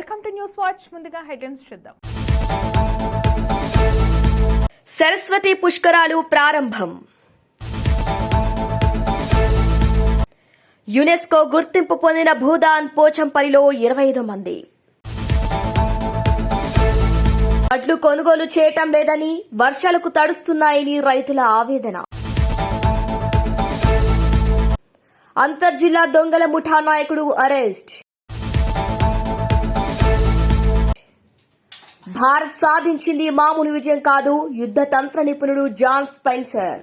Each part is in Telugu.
Welcome to news watch. ముందుగా హెడ్లైన్స్ చూద్దాం. సరస్వతి పుష్కరాలు ప్రారంభం. యునెస్కో గుర్తింపు పొందిన భూదాన్ పోచంపల్లిలో ఇరవై ఐదు మంది. వడ్లు కొనుగోలు చేయటం లేదని వర్షాలకు తడుస్తున్నాయని రైతుల ఆవేదన. అంతర్జిల్లా దొంగల ముఠా నాయకుడు అరెస్ట్. భారత్ సాధించింది మామూలు విజయం కాదు. యుద్ధ తంత్ర నిపుణుడు జాన్ స్పెన్సర్.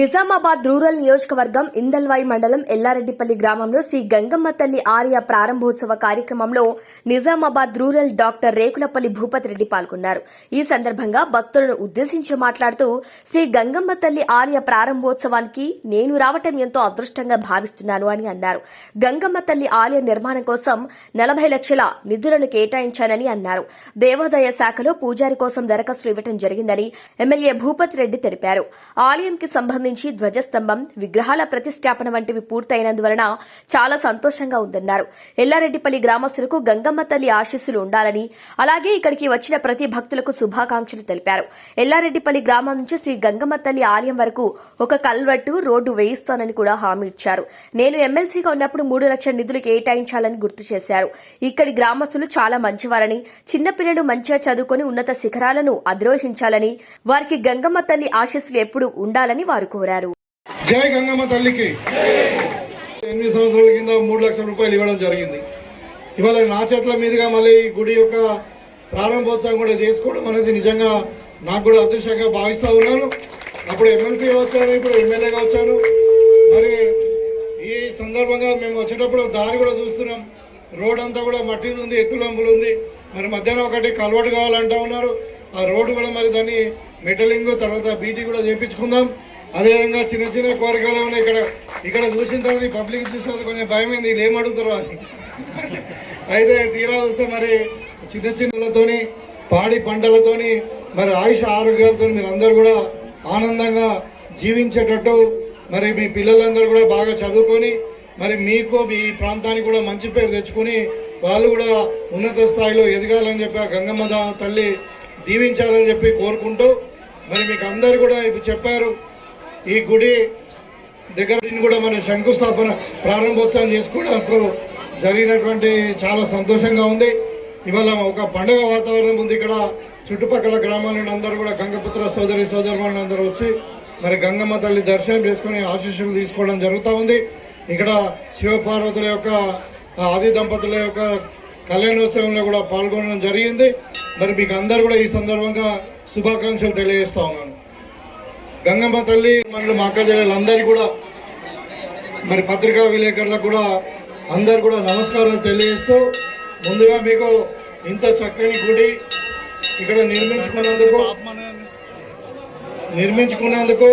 నిజామాబాద్ రూరల్ నియోజకవర్గం ఇందల్వాయి మండలం ఎల్లారెడ్డిపల్లి గ్రామంలో శ్రీ గంగమ్మ తల్లి ఆర్య ప్రారంభోత్సవ కార్యక్రమంలో నిజామాబాద్ రూరల్ డాక్టర్ రేకులపల్లి భూపతి రెడ్డి పాల్గొన్నారు. ఈ సందర్భంగా భక్తులను ఉద్దేశించి మాట్లాడుతూ శ్రీ గంగమ్మ తల్లి ఆర్య ప్రారంభోత్సవానికి నేను రావటం ఎంతో అదృష్టంగా భావిస్తున్నాను అని అన్నారు. గంగమ్మ తల్లి ఆలయ నిర్మాణం కోసం నలభై లక్షల నిధులను కేటాయించానని అన్నారు. దేవాదాయ శాఖలో పూజారి కోసం దరఖాస్తు ఇవ్వటం జరిగిందని ఎమ్మెల్యే భూపతి రెడ్డి తెలిపారు. ఆలయంకి సంబంధించి ధ్వజస్తంభం విగ్రహాల ప్రతిష్టాపన వంటివి పూర్తయినందువలన చాలా సంతోషంగా ఉందన్నారు. ఎల్లారెడ్డిపల్లి గ్రామస్తులకు గంగమ్మ తల్లి ఆశీస్సులు ఉండాలని అలాగే ఇక్కడికి వచ్చిన ప్రతి భక్తులకు శుభాకాంక్షలు తెలిపారు. ఎల్లారెడ్డిపల్లి గ్రామం నుంచి శ్రీ గంగమ్మ తల్లి ఆలయం వరకు ఒక కల్వట్టు రోడ్డు వేయిస్తానని కూడా హామీ ఇచ్చారు. నేను ఎమ్మెల్సీగా ఉన్నప్పుడు మూడు లక్షల నిధులు కేటాయించాలని గుర్తు చేశారు. ఇక్కడి గ్రామస్తులు చాలా మంచివారని చిన్నపిల్లలు మంచిగా చదువుకొని ఉన్నత శిఖరాలను అధిరోహించాలని వారికి గంగమ్మ తల్లి ఆశీస్సులు ఎప్పుడు ఉండాలని వారు కోరారు. జై గంగమ్మ తల్లికి ఎనిమిది సంవత్సరాల కింద మూడు లక్షల రూపాయలు ఇవ్వడం జరిగింది. ఇవాళ నా చేతుల మీదుగా మళ్ళీ ఈ గుడి యొక్క ప్రారంభోత్సవం కూడా చేసుకోవడం అనేది నిజంగా నాకు కూడా అదృష్టంగా భావిస్తూ ఉన్నాను. అప్పుడు ఎమ్మెల్సీగా వచ్చాను ఇప్పుడు ఎమ్మెల్యేగా వచ్చాను. మరి ఈ సందర్భంగా మేము వచ్చేటప్పుడు దారి కూడా చూస్తున్నాం. రోడ్ అంతా కూడా మట్టిది ఉంది ఎత్తులంపులు ఉంది. మరి మధ్యాహ్నం ఒకటి కలవాటు కావాలంటా ఉన్నారు. ఆ రోడ్డు కూడా మరి దాన్ని మెటలింగ్ తర్వాత బీటీ కూడా చేయించుకుందాం. అదేవిధంగా చిన్న చిన్న కోరికలు ఉన్నాయి ఇక్కడ ఇక్కడ చూసిన తర్వాత పబ్లిక్ చూసిన కొంచెం భయమైంది. ఏం అడుగుతారు అని అయితే తీరా చూస్తే మరి చిన్న చిన్నలతోని పాడి పంటలతోని మరి ఆయుష ఆరోగ్యాలతో మీరు కూడా ఆనందంగా జీవించేటట్టు మరి మీ పిల్లలందరూ కూడా బాగా చదువుకొని మరి మీకు మీ ప్రాంతానికి కూడా మంచి పేరు తెచ్చుకొని వాళ్ళు కూడా ఉన్నత స్థాయిలో ఎదగాలని చెప్పి ఆ గంగమ్మ తల్లి దీవించాలని చెప్పి కోరుకుంటూ మరి మీకు అందరు కూడా ఇప్పుడు చెప్పారు. ఈ గుడి దగ్గర కూడా మనం శంకుస్థాపన ప్రారంభోత్సవం చేసుకోవడానికి జరిగినటువంటి చాలా సంతోషంగా ఉంది. ఇవాళ ఒక పండుగ వాతావరణం ఉంది ఇక్కడ. చుట్టుపక్కల గ్రామాల నుండి అందరూ కూడా గంగపుత్ర సోదరి సోదరులను అందరూ వచ్చి మరి గంగమ్మ తల్లి దర్శనం చేసుకుని ఆశీస్సులు తీసుకోవడం జరుగుతూ ఉంది. ఇక్కడ శివపార్వతుల యొక్క ఆది దంపతుల యొక్క కళ్యాణోత్సవంలో కూడా పాల్గొనడం జరిగింది. మరి మీకు అందరు కూడా ఈ సందర్భంగా శుభాకాంక్షలు తెలియజేస్తా ఉన్నాను. గంగమ్మ తల్లి మన మా అక్క చెల్లెలందరికీ కూడా మరి పత్రికా విలేకరులకు కూడా అందరు కూడా నమస్కారాలు తెలియజేస్తూ ముందుగా మీకు ఇంత చక్కని గుడి ఇక్కడ నిర్మించుకున్నందుకు నిర్మించుకున్నందుకు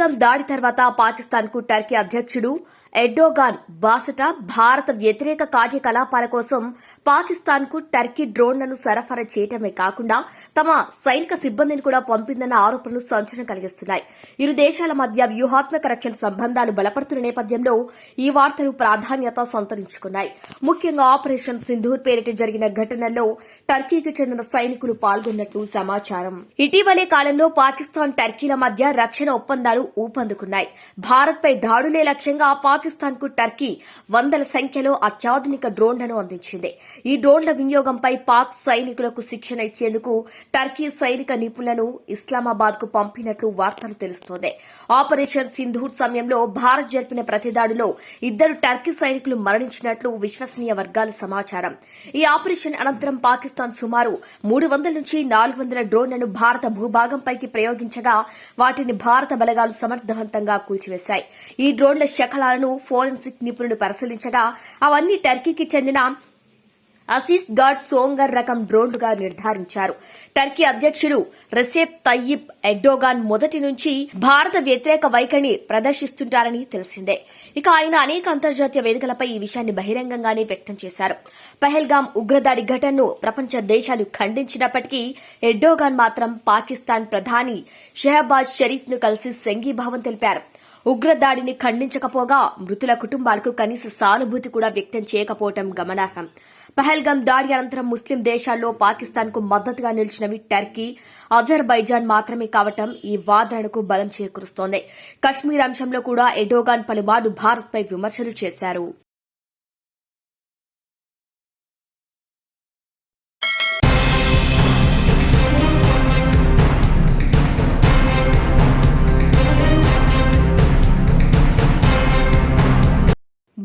పహల్గాం దాడి తర్వాత పాకిస్తాన్కు టర్కీ అధ్యక్షుడు ఎర్డోగాన్ బాసట భారత వ్యతిరేక కార్యకలాపాల కోసం పాకిస్తాన్కు టర్కీ డ్రోన్లను సరఫరా చేయటమే కాకుండా తమ సైనిక సిబ్బందిని కూడా పంపిందన్న ఆరోపణలు సంచలనం కలిగిస్తున్నాయి. ఇరు దేశాల మధ్య వ్యూహాత్మక రక్షణ సంబంధాలు బలపడుతున్న నేపథ్యంలో ఈ వార్తలు ప్రాధాన్యత సంతరించుకున్నాయి. ముఖ్యంగా ఆపరేషన్ సింధూర్ పేరిట జరిగిన ఘటనలో టర్కీకి చెందిన సైనికులు పాల్గొన్నట్లు సమాచారం. ఇటీవలే కాలంలో పాకిస్తాన్ టర్కీల మధ్య రక్షణ ఒప్పందాలు ఊపందుకున్నాయి. భారత్పై దాడులే లక్ష్యంగా పాకిస్తాన్కు టర్కీ వందల సంఖ్యలో అత్యాధునిక డ్రోన్లను అందించింది. ఈ డ్రోన్ల వినియోగంపై పాక్ సైనికులకు శిక్షణ ఇచ్చేందుకు టర్కీ సైనిక నిపుణులను ఇస్లామాబాద్కు పంపినట్లు వార్తలు తెలుస్తోంది. ఆపరేషన్ సింధూర్ సమయంలో భారత్ జరిపిన ప్రతిదాడిలో ఇద్దరు టర్కీ సైనికులు మరణించినట్లు విశ్వసనీయ వర్గాల సమాచారం. ఈ ఆపరేషన్ అనంతరం పాకిస్తాన్ సుమారు మూడు వందల నుంచి నాలుగు వందల డ్రోన్లను భారత భూభాగంపైకి ప్రయోగించగా వాటిని భారత బలగాలు సమర్థవంతంగా కూల్చివేశాయి. ఈ డ్రోన్ల శకలాలను ఫోరెన్సిక్ నిపుణులు పరిశీలించగా అవన్నీ టర్కీకి చెందిన అసీస్ గాడ్ సోంగర్ రకం డ్రోన్లుగా నిర్ధారించారు. టర్కీ అధ్యక్షుడు రెసెప్ తయ్యిబ్ ఎర్డోగాన్ మొదటి నుంచి భారత వ్యతిరేక వైఖరిని ప్రదర్శిస్తుంటారని తెలిసిందే. ఇక ఆయన అనేక అంతర్జాతీయ వేదికలపై ఈ విషయాన్ని బహిరంగంగానే వ్యక్తం చేశారు. పహల్గాం ఉగ్రదాడి ఘటనను ప్రపంచ దేశాలు ఖండించినప్పటికీ ఎర్డోగాన్ మాత్రం పాకిస్తాన్ ప్రధాని షెహబాజ్ షరీఫ్ను కలిసి సంఘీభావం తెలిపారు. ఉగ్రదాడిని ఖండించకపోగా మృతుల కుటుంబాలకు కనీస సానుభూతి కూడా వ్యక్తం చేయకపోవటం గమనార్హం. పహల్గం దాడి అనంతరం ముస్లిం దేశాల్లో పాకిస్తాన్కు మద్దతుగా నిలిచినవి టర్కీ అజర్బైజాన్ మాత్రమే కావటం ఈ వాదనకు బలం చేకూరుస్తోంది. కశ్మీర్ అంశంలో కూడా ఎడోగాన్ పలుమార్లు భారత్పై విమర్శలు చేశారు.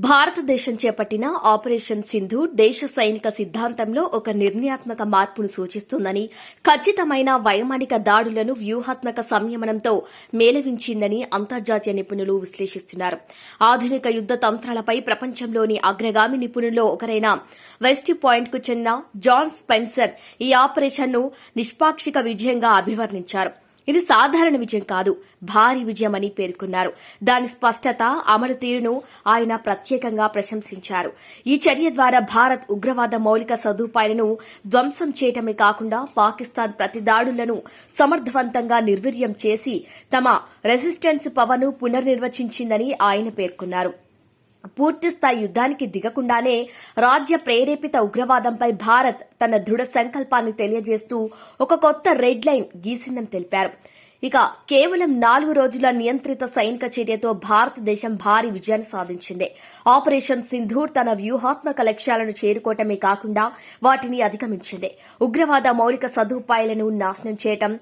భారతదేశం చేపట్టిన ఆపరేషన్ సింధు దేశ సైనిక సిద్ధాంతంలో ఒక నిర్ణయాత్మక మార్పును సూచిస్తుందని ఖచ్చితమైన వైమానిక దాడులను వ్యూహాత్మక సంయమనంతో మేలవించిందని అంతర్జాతీయ నిపుణులు విశ్లేషిస్తున్నారు. ఆధునిక యుద్ద తంత్రాలపై ప్రపంచంలోని అగ్రగామి నిపుణుల్లో ఒకరైన వెస్ట్ పాయింట్కు చెందిన జాన్ స్పెన్సర్ ఈ ఆపరేషన్ను నిష్పాక్షిక విజయంగా అభివర్ణించారు. ఇది సాధారణ విజయం కాదు భారీ విజయమని పేర్కొన్నారు. దాని స్పష్టత అమలు తీరును ఆయన ప్రత్యేకంగా ప్రశంసించారు. ఈ చర్య ద్వారా భారత్ ఉగ్రవాద మౌలిక సదుపాయాలను ధ్వంసం చేయటమే కాకుండా పాకిస్తాన్ ప్రతిదాడులను సమర్థవంతంగా నిర్వీర్యం చేసి తమ రెసిస్టెన్స్ పవర్ను పునర్నిర్వచించిందని ఆయన పేర్కొన్నారు. పూర్తిస్థాయి యుద్ధానికి దిగకుండానే రాజ్య ప్రేరేపిత ఉగ్రవాదంపై భారత్ తన దృఢ సంకల్పాన్ని తెలియజేస్తూ ఒక కొత్త రెడ్ లైన్ గీసిందని తెలిపారు. ఇక కేవలం నాలుగు రోజుల నియంత్రిత సైనిక చర్యతో భారతదేశం భారీ విజయాన్ని సాధించింది. ఆపరేషన్ సింధూర్ తన వ్యూహాత్మక లక్ష్యాలను చేరుకోవటమే కాకుండా వాటిని అధిగమించింది. ఉగ్రవాద మౌలిక సదుపాయాలను నాశనం చేయటం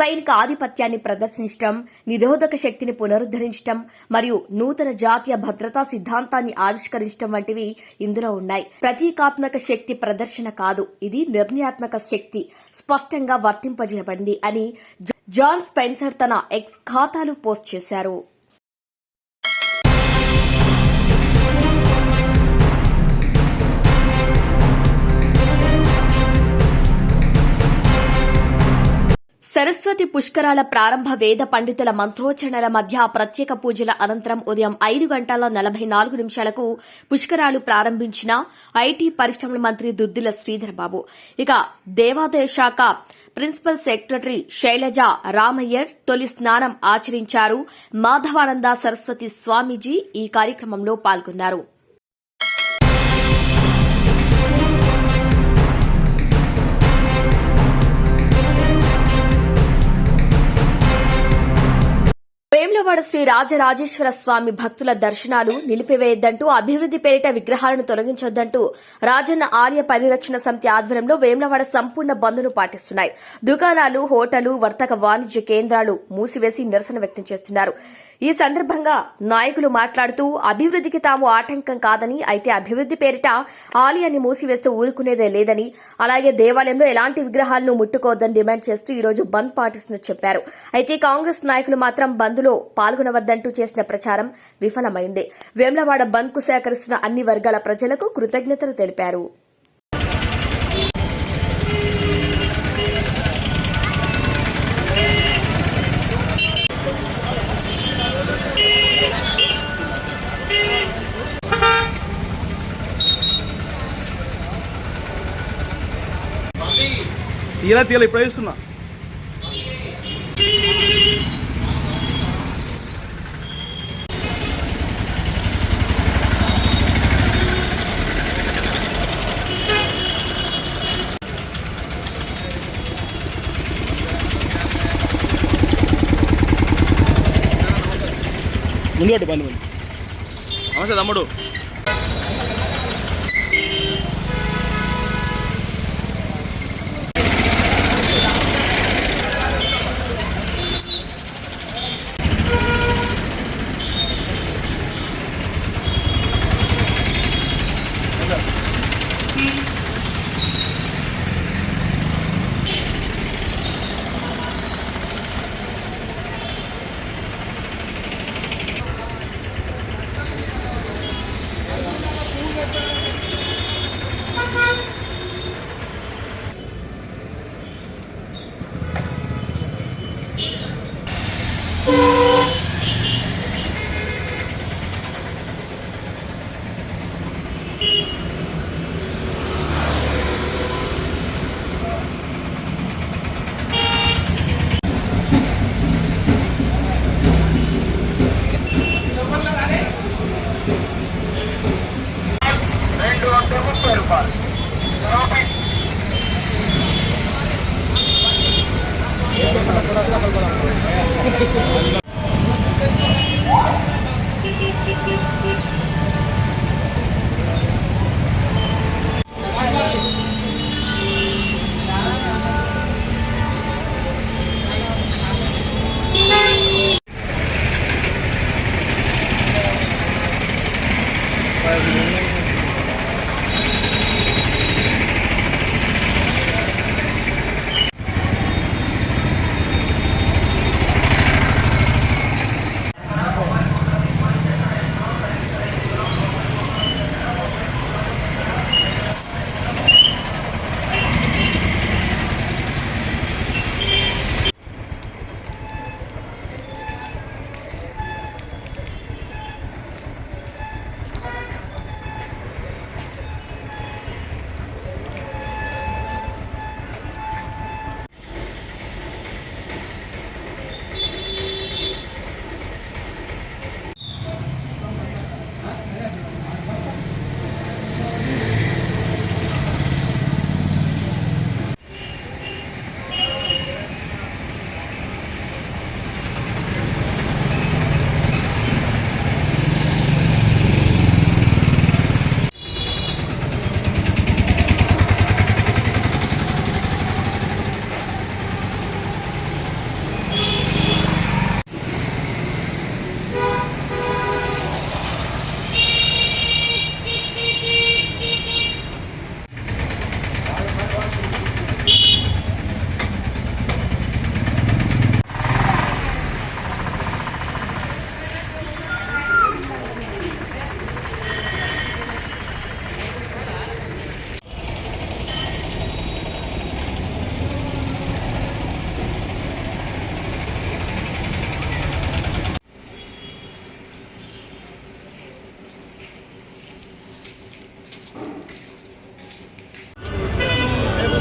సైనిక ఆధిపత్యాన్ని ప్రదర్శించడం నిరోధక శక్తిని పునరుద్దరించడం మరియు నూతన జాతీయ భద్రతా సిద్ధాంతాన్ని ఆవిష్కరించడం వంటివి ఇందులో ఉన్నాయి. ప్రతీకాత్మక శక్తి ప్రదర్శన కాదు ఇది నిర్ణయాత్మక శక్తి స్పష్టంగా వర్తింపజేయబడింది అని జాన్ స్పెన్సర్ తన ఎక్స్ ఖాతాలు పోస్ట్ చేశారు. సరస్వతి పుష్కరాల ప్రారంభ వేద పండితుల మంత్రోచ్చరణల మధ్య ప్రత్యేక పూజల అనంతరం ఉదయం ఐదు గంటల నలభై నాలుగు నిమిషాలకు పుష్కరాలు ప్రారంభించిన ఐటీ పరిశ్రమల మంత్రి దుద్దిల శ్రీధర్బాబు. ఇక దేవాదాయ శాఖ ప్రిన్సిపల్ సెక్రటరీ శైలజ రామయ్యర్ తొలి స్నానం ఆచరించారు. మాధవానంద సరస్వతి స్వామీజీ ఈ కార్యక్రమంలో పాల్గొన్నారు. వేములవాడ శ్రీ రాజరాజేశ్వర స్వామి భక్తుల దర్శనాలు నిలిపివేయొద్దంటూ అభివృద్ది పేరిట విగ్రహాలను తొలగించొద్దంటూ రాజన్న ఆలయ పరిరక్షణ సమితి ఆధ్వర్యంలో వేములవాడ సంపూర్ణ బంద్ను పాటిస్తున్నాయి. దుకాణాలు హోటళ్ళు వర్తక వాణిజ్య కేంద్రాలు మూసివేసి నిరసన వ్యక్తం చేస్తున్నారు. ఈ సందర్భంగా నాయకులు మాట్లాడుతూ అభివృద్దికి తాము ఆటంకం కాదని అయితే అభివృద్ది పేరిట ఆలయాన్ని మూసివేస్తూ ఊరుకునేదే లేదని అలాగే దేవాలయంలో ఎలాంటి విగ్రహాలను ముట్టుకోవద్దని డిమాండ్ చేస్తూ ఈ రోజు బంద్ పాటిస్తున్నట్టు చెప్పారు. అయితే కాంగ్రెస్ నాయకులు మాత్రం బంద్లో పాల్గొనవద్దంటూ చేసిన ప్రచారం విఫలమైంది. వేమ్లవాడ బంద్కు సేకరిస్తున్న అన్ని వర్గాల ప్రజలకు కృతజ్ఞతలు తెలిపారు. తీరా తీయాలి ఇప్పుడు వేస్తున్నా. ముందు కట్టు పని సార్ తమ్ముడు.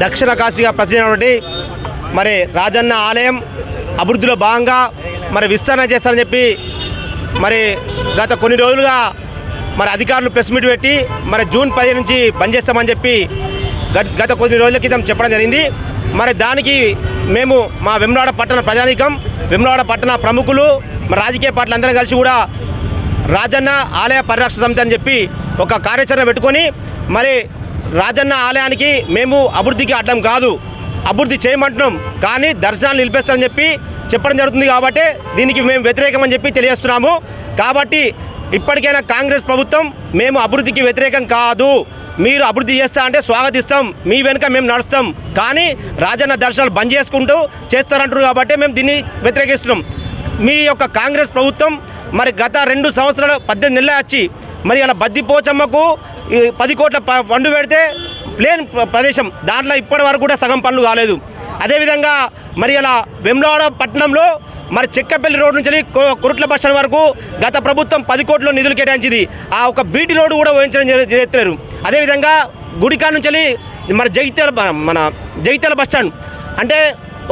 దక్షిణ కాశీగా ప్రసిద్ధమైనటువంటి మరి రాజన్న ఆలయం అభివృద్ధిలో భాగంగా మరి విస్తరణ చేస్తారని చెప్పి మరి గత కొన్ని రోజులుగా మరి అధికారులు ప్రెస్ మీట్ పెట్టి మరి జూన్ పది నుంచి బంద్ చేస్తామని చెప్పి గత- గత కొన్ని రోజుల క్రితం చెప్పడం జరిగింది. మరి దానికి మేము మా వెమ్లాడ పట్టణ ప్రజానీకం వెమ్లాడ పట్టణ ప్రముఖులు మరి రాజకీయ పార్టీలు అందరం కలిసి కూడా రాజన్న ఆలయ పరిరక్షణ సమితి అని చెప్పి ఒక కార్యాచరణ పెట్టుకొని మరి రాజన్న ఆలయానికి మేము అభివృద్ధికి అడ్డం కాదు. అభివృద్ధి చేయమంటున్నాం. కానీ దర్శనాలు నిలిపేస్తారని చెప్పి చెప్పడం జరుగుతుంది కాబట్టి దీనికి మేము వ్యతిరేకమని చెప్పి తెలియజేస్తున్నాము. కాబట్టి ఇప్పటికైనా కాంగ్రెస్ ప్రభుత్వం మేము అభివృద్ధికి వ్యతిరేకం కాదు. మీరు అభివృద్ధి చేస్తా అంటే స్వాగతిస్తాం. మీ వెనుక మేము నడుస్తాం. కానీ రాజన్న దర్శనాలు బంద్ చేసుకుంటూ చేస్తారంటారు కాబట్టి మేము దీన్ని వ్యతిరేకిస్తున్నాం. మీ యొక్క కాంగ్రెస్ ప్రభుత్వం మరి గత రెండు సంవత్సరాలు పద్దెనిమిది నెలలు వచ్చి మరి అలా బద్దిపోచమ్మకు పది కోట్ల ఫండ్ పెడితే ప్లేన్ ప్రదేశం దాంట్లో ఇప్పటి వరకు కూడా సగం పనులు కాలేదు. అదేవిధంగా మరి అలా వెమ్లవాడ పట్టణంలో మరి చెక్కపల్లి రోడ్ నుంచి వెళ్ళి కురుట్ల బస్ స్టాండ్ వరకు గత ప్రభుత్వం పది కోట్లు నిధులు కేటాయించింది. ఆ ఒక బీటీ రోడ్డు కూడా ఊహించడం చేస్తారు అదేవిధంగా గుడికా నుంచి వెళ్ళి మరి జగిత్యాల మన జగిత్యాల బస్ స్టాండ్. అంటే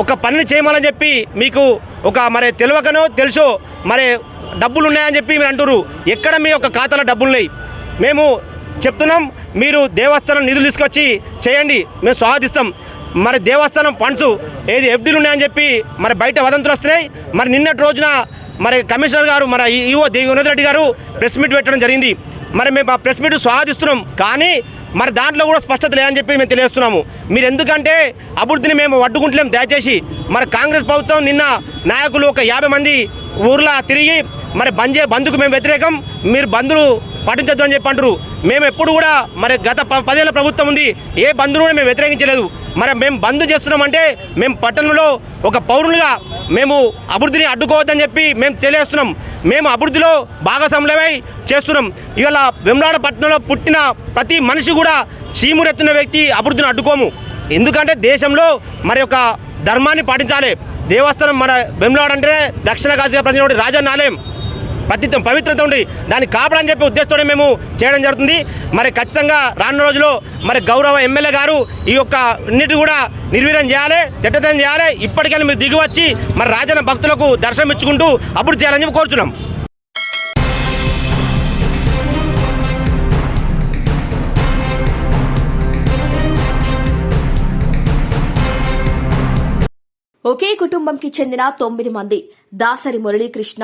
ఒక పనిని చేయమని చెప్పి మీకు ఒక మరి తెలియకనో తెలుసో మరి డబ్బులు ఉన్నాయని చెప్పి మీరు అంటారు ఎక్కడ మీ యొక్క ఖాతాలో డబ్బులు ఉన్నాయి మేము చెప్తున్నాం. మీరు దేవస్థానం నిధులు తీసుకొచ్చి చేయండి. మేము స్వాగతిస్తాం. మరి దేవస్థానం ఫండ్స్ ఏది ఎఫ్డీలు ఉన్నాయని చెప్పి మరి బయట వదంతులు వస్తున్నాయి. మరి నిన్నటి రోజున మరి కమిషనర్ గారు మరి ఈఓ దేవినోద్ రెడ్డి గారు ప్రెస్ మీట్ పెట్టడం జరిగింది. మరి మేము ఆ ప్రెస్ మీట్ స్వాగతిస్తున్నాం. కానీ మరి దాంట్లో కూడా స్పష్టత లేదని చెప్పి మేము తెలియజేస్తున్నాము. మీరు ఎందుకంటే అభివృద్ధిని మేము అడ్డుకుంటలేం దయచేసి మరి కాంగ్రెస్ ప్రభుత్వం నిన్న నాయకులు ఒక యాభై మంది ఊర్లో తిరిగి మరి బంద్ చే బంధుకు మేము వ్యతిరేకం మీరు బంధులు పాటించద్దు అని చెప్పి అంటారు మేము ఎప్పుడు కూడా మరి గత ప- ప్రభుత్వం ఉంది ఏ బంధును కూడా మేము వ్యతిరేకించలేదు. మరి మేము బంద్ చేస్తున్నామంటే మేము పట్టణంలో ఒక పౌరులుగా మేము అభివృద్ధిని అడ్డుకోవద్దని చెప్పి మేము తెలియజేస్తున్నాం. మేము అభివృద్ధిలో భాగస్వాములమై చేస్తున్నాం. ఇవాళ వెమ్లాడ పట్టణంలో పుట్టిన ప్రతి మనిషి కూడా చీమురెత్తున్న వ్యక్తి అభివృద్ధిని అడ్డుకోము. ఎందుకంటే దేశంలో మరి ఒక ధర్మాన్ని పాటించాలి. దేవస్థానం మన వెమ్లాడ దక్షిణ కాశీగా ప్రజలు రాజన్న ఆలయం ప్రతి పవిత్రత ఉండి దాన్ని కాపాడని చెప్పి ఉద్దేశంతోనే మేము చేయడం జరుగుతుంది. మరి ఖచ్చితంగా రానున్న రోజుల్లో మరి గౌరవ ఎమ్మెల్యే గారు ఈ యొక్క అన్నిటి కూడా నిర్వీర్యం చేయాలి తిట్టతం చేయాలి. ఇప్పటికైనా మీరు దిగి వచ్చి మరి రాజన్న భక్తులకు దర్శనం ఇచ్చుకుంటూ అభివృద్ధి చేయాలని చెప్పి కోరుచున్నాం. ఒకే కుటుంబంకి చెందిన తొమ్మిది మంది. Dasari Muralikrishna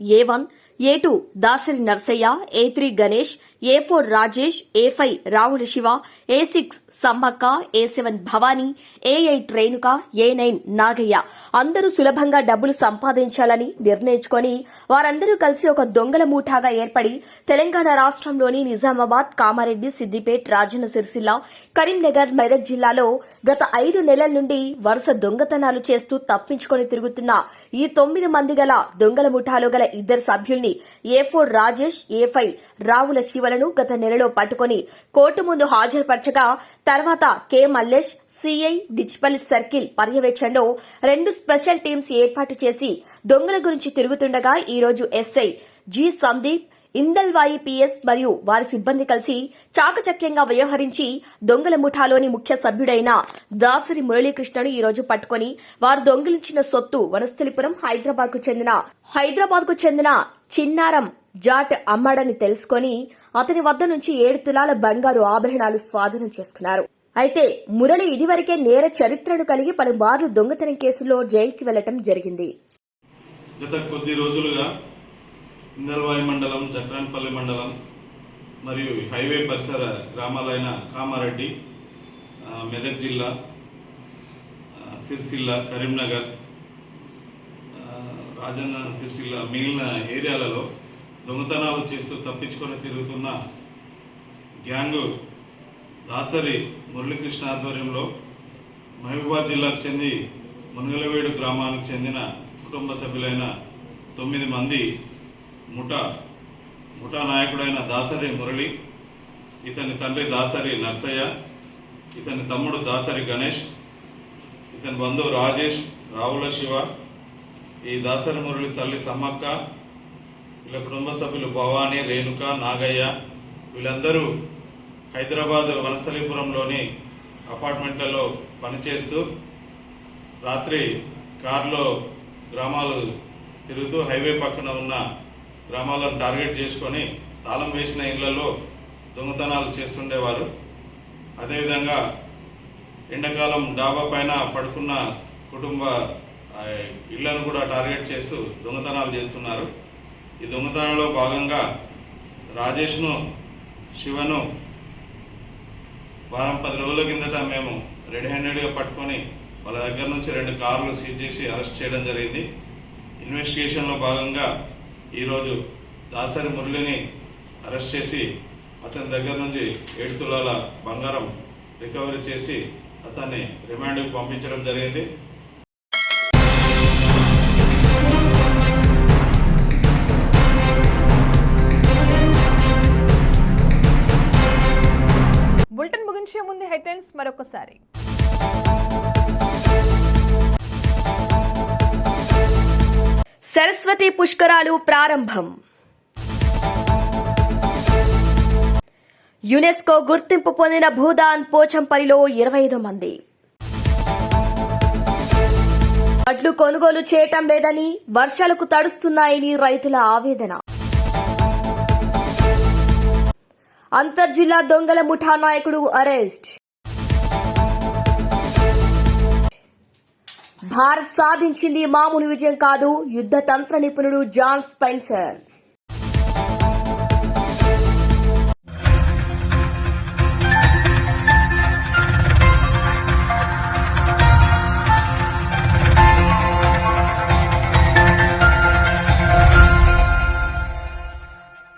A one A two Dasari Narsaiah A three Ganesh A four Rajesh A five Ravula Shiva A six Sammakka A seven Bhavani A eight Renuka A nine Nagaiah. అందరూ సులభంగా డబ్బులు సంపాదించాలని నిర్ణయించుకొని వారందరూ కలిసి ఒక దొంగల మూఠాగా ఏర్పడి తెలంగాణ రాష్ట్రంలోని నిజామాబాద్ కామారెడ్డి సిద్దిపేట్ రాజన్న సిరిసిల్ల కరీంనగర్ మెదక్ జిల్లాలో గత ఐదు నెలల నుండి వరుస దొంగతనాలు చేస్తూ తప్పించుకొని తిరుగుతున్న ఈ తొమ్మిది మంది గల దొంగల ముఠాలో గల ఇద్దరు సభ్యుల్ని A four Rajesh A five Ravula ఆరోపణలను గత నెలలో పట్టుకుని కోర్టు ముందు హాజరుపరచగా తర్వాత K Mallesh CI Dichpally circle పర్యవేక్షణలో రెండు స్పెషల్ టీమ్స్ ఏర్పాటు చేసి దొంగల గురించి తిరుగుతుండగా ఈ రోజు SI G Sandeep Indalwai PS మరియు వారి సిబ్బంది కలిసి చాకచక్యంగా వ్యవహరించి దొంగల ముఠాలోని ముఖ్య సభ్యుడైన దాసరి మురళీకృష్ణను ఈ రోజు పట్టుకుని వారు దొంగిలించిన సొత్తు వనస్థలిపురం హైదరాబాద్కు చెందిన హైదరాబాద్కు చెందిన చిన్నారం జాట్ అమ్మాడని తెలుసుకొని అతని వద్ద నుంచి ఏడు తులాల బంగారు ఆభరణాలు స్వాధీనం చేసుకున్నారు. అయితే మురళి ఇదివరకే నేర చరిత్రను కలిగి పలుమార్లు దొంగతనం కేసులో జైలుకి వెళ్ళటం జరిగింది. గత కొద్ది రోజులుగా ఇందర్వాయి మండలం జక్రాన్పల్లి మండలం మరియు హైవే పరిసర గ్రామాలైన కామారెడ్డి మెదక్ జిల్లా సిరిసిల్ల కరీంనగర్ రాజన్న సిరిసిల్ల మిగిలిన ఏరియాలలో దొంగతనాలు చేస్తూ తప్పించుకొని తిరుగుతున్న గ్యాంగు దాసరి మురళీకృష్ణ ఆధ్వర్యంలో మహబూబాద్ జిల్లాకు చెంది మునగలవేడు గ్రామానికి చెందిన కుటుంబ సభ్యులైన తొమ్మిది మంది ముఠా ముఠా నాయకుడైన దాసరి మురళి ఇతని తండ్రి దాసరి నర్సయ్య ఇతని తమ్ముడు దాసరి గణేష్ ఇతని బంధువు రాజేష్ రావుల శివ ఈ దాసరి మురళి తల్లి సమ్మక్క వీళ్ళ కుటుంబ సభ్యులు భవానీ రేణుక నాగయ్య వీళ్ళందరూ హైదరాబాద్ వనసలీపురంలోని అపార్ట్మెంట్లలో పనిచేస్తూ రాత్రి కారులో గ్రామాలు తిరుగుతూ హైవే పక్కన ఉన్న గ్రామాలను టార్గెట్ చేసుకొని తాళం వేసిన ఇళ్ళలో దొంగతనాలు చేస్తుండేవారు. అదేవిధంగా ఎండాకాలం డాబా పైన పడుకున్న కుటుంబ ఇళ్ళను కూడా టార్గెట్ చేస్తూ దొంగతనాలు చేస్తున్నారు. ఈ దొంగతనంలో భాగంగా రాజేష్ను శివను వారం పది రోజుల కిందట మేము రెడ్ హ్యాండెడ్గా పట్టుకొని వాళ్ళ దగ్గర నుంచి రెండు కార్లు సీజ్ చేసి అరెస్ట్ చేయడం జరిగింది. ఇన్వెస్టిగేషన్లో భాగంగా ఈరోజు దాసరి మురళిని అరెస్ట్ చేసి అతని దగ్గర నుంచి ఏడు తులాల బంగారం రికవరీ చేసి అతన్ని రిమాండ్కి పంపించడం జరిగింది. బులెటిన్ ముగించే ముందు హెడ్లైన్స్ మరొకసారి. సరస్వతి పుష్కరాలు ప్రారంభం. యునెస్కో గుర్తింపు పొందిన భూదాన్ పోచంపల్లిలో ఇరవై ఐదు మంది. వడ్లు కొనుగోలు చేయటం లేదని వర్షాలకు తడుస్తున్నాయని రైతుల ఆవేదన. అంతర్జిల్లా దొంగల ముఠా నాయకుడు అరెస్ట్. భారత్ సాధించింది మామూలు విజయం కాదు. యుద్ధ తంత్ర నిపుణుడు జాన్ స్పెన్సర్.